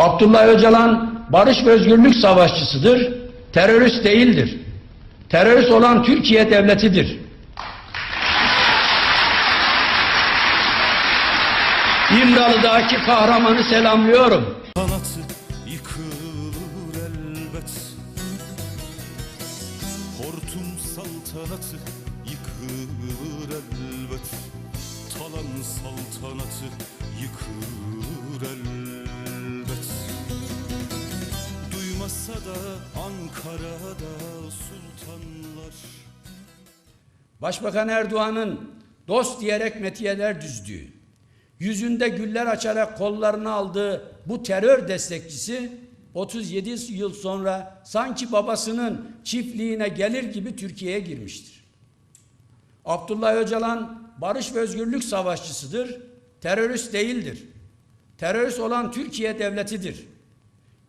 Abdullah Öcalan barış ve özgürlük savaşçısıdır, terörist değildir. Terörist olan Türkiye devletidir. İmralı'daki kahramanı selamlıyorum. Sanatı yıkılır elbet Hortum saltanatı yıkılır elbet Talan saltanatı yıkılır Ankara'da sultanlar Başbakan Erdoğan'ın dost diyerek metiyeler düzdüğü, yüzünde güller açarak kollarına aldığı bu terör destekçisi 37 yıl sonra sanki babasının çiftliğine gelir gibi Türkiye'ye girmiştir. Abdullah Öcalan barış ve özgürlük savaşçısıdır, terörist değildir. Terörist olan Türkiye devletidir.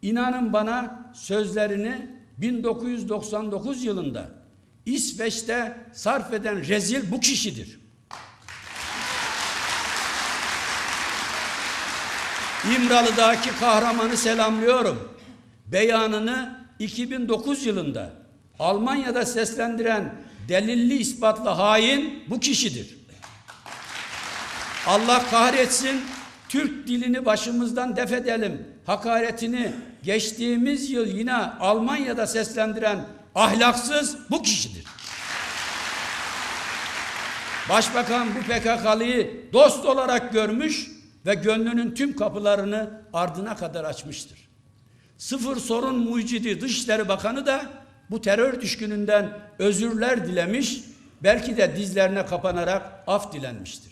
İnanın bana sözlerini 1999 yılında İsveç'te sarf eden rezil bu kişidir. İmralı'daki kahramanı selamlıyorum. Beyanını 2009 yılında Almanya'da seslendiren delilli ispatlı hain bu kişidir. Allah kahretsin Türk dilini başımızdan def edelim. Hakaretini geçtiğimiz yıl yine Almanya'da seslendiren ahlaksız bu kişidir. Başbakan bu PKK'lıyı dost olarak görmüş ve gönlünün tüm kapılarını ardına kadar açmıştır. Sıfır sorun mucidi Dışişleri Bakanı da bu terör düşkününden özürler dilemiş, belki de dizlerine kapanarak af dilenmiştir.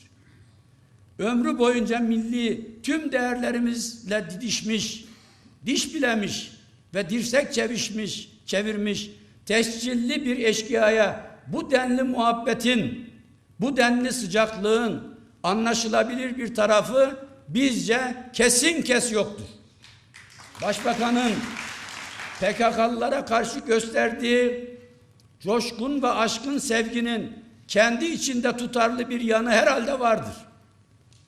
Ömrü boyunca milli tüm değerlerimizle didişmiş, diş bilemiş ve dirsek çevişmiş, çevirmiş, tescilli bir eşkıyaya bu denli muhabbetin, bu denli sıcaklığın anlaşılabilir bir tarafı bizce kesin kes yoktur. Başbakanın PKK'lılara karşı gösterdiği coşkun ve aşkın sevginin kendi içinde tutarlı bir yanı herhalde vardır.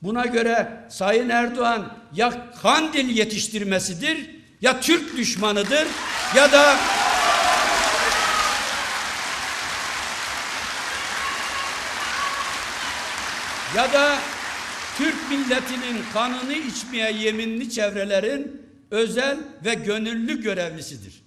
Buna göre Sayın Erdoğan ya Kandil yetiştirmesidir ya Türk düşmanıdır ya da ya da Türk milletinin kanını içmeye yeminli çevrelerin özel ve gönüllü görevlisidir.